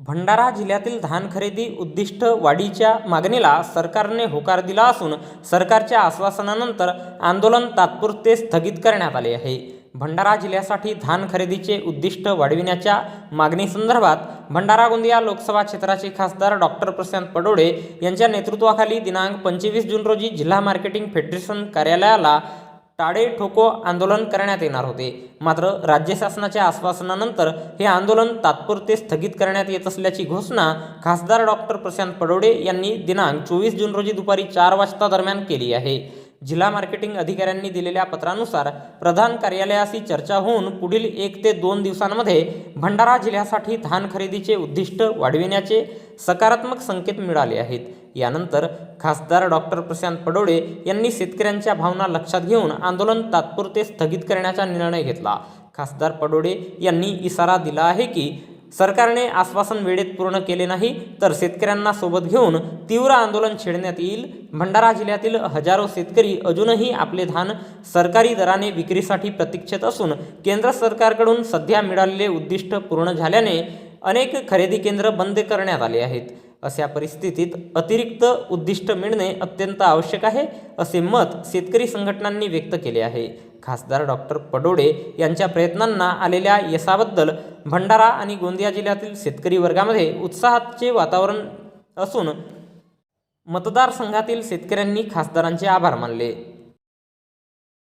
भंडारा जिल्ह्यातील धान खरेदी उद्दिष्ट वाढीच्या मागणीला सरकारने होकार दिला असून सरकारच्या आश्वासनानंतर आंदोलन तात्पुरते स्थगित करण्यात आले आहे. भंडारा जिल्ह्यासाठी धान खरेदीचे उद्दिष्ट वाढविण्याच्या मागणीसंदर्भात भंडारा गोंदिया लोकसभा क्षेत्राचे खासदार डॉक्टर प्रशांत पडोळे यांच्या नेतृत्वाखाली दिनांक पंचवीस जून रोजी जिल्हा मार्केटिंग फेडरेशन कार्यालयाला टाळे ठोको आंदोलन करण्यात येणार होते. मात्र राज्य शासनाच्या आश्वासनानंतर हे आंदोलन तात्पुरते स्थगित करण्यात येत असल्याची घोषणा खासदार डॉक्टर प्रशांत पडोडे यांनी दिनांक चोवीस जून रोजी दुपारी चार वाजता दरम्यान केली आहे. जिल्हा मार्केटिंग अधिकाऱ्यांनी दिलेल्या पत्रानुसार प्रधान कार्यालयाशी चर्चा होऊन पुढील एक ते दोन दिवसांमध्ये भंडारा जिल्ह्यासाठी धान खरेदीचे उद्दिष्ट वाढविण्याचे सकारात्मक संकेत मिळाले आहेत. यानंतर खासदार डॉक्टर प्रशांत पडोळे यांनी शेतकऱ्यांच्या भावना लक्षात घेऊन आंदोलन तात्पुरते स्थगित करण्याचा निर्णय घेतला. खासदार पडोळे यांनी इशारा दिला आहे की सरकारने आश्वासन वेळेत पूर्ण केले नाही तर शेतकऱ्यांना सोबत घेऊन तीव्र आंदोलन छेडण्यात येईल. भंडारा जिल्ह्यातील हजारो शेतकरी अजूनही आपले धान सरकारी दराने विक्रीसाठी प्रतीक्षेत असून केंद्र सरकारकडून सध्या मिळालेले उद्दिष्ट पूर्ण झाल्याने अनेक खरेदी केंद्र बंद करण्यात आले आहेत. अशा परिस्थितीत अतिरिक्त उद्दिष्ट मिळणे अत्यंत आवश्यक आहे असे मत शेतकरी संघटनांनी व्यक्त केले आहे. खासदार डॉक्टर पडोडे यांच्या प्रयत्नांना आलेल्या यशाबद्दल भंडारा आणि गोंदिया जिल्ह्यातील शेतकरी वर्गामध्ये उत्साहाचे वातावरण असून मतदारसंघातील शेतकऱ्यांनी खासदारांचे आभार मानले.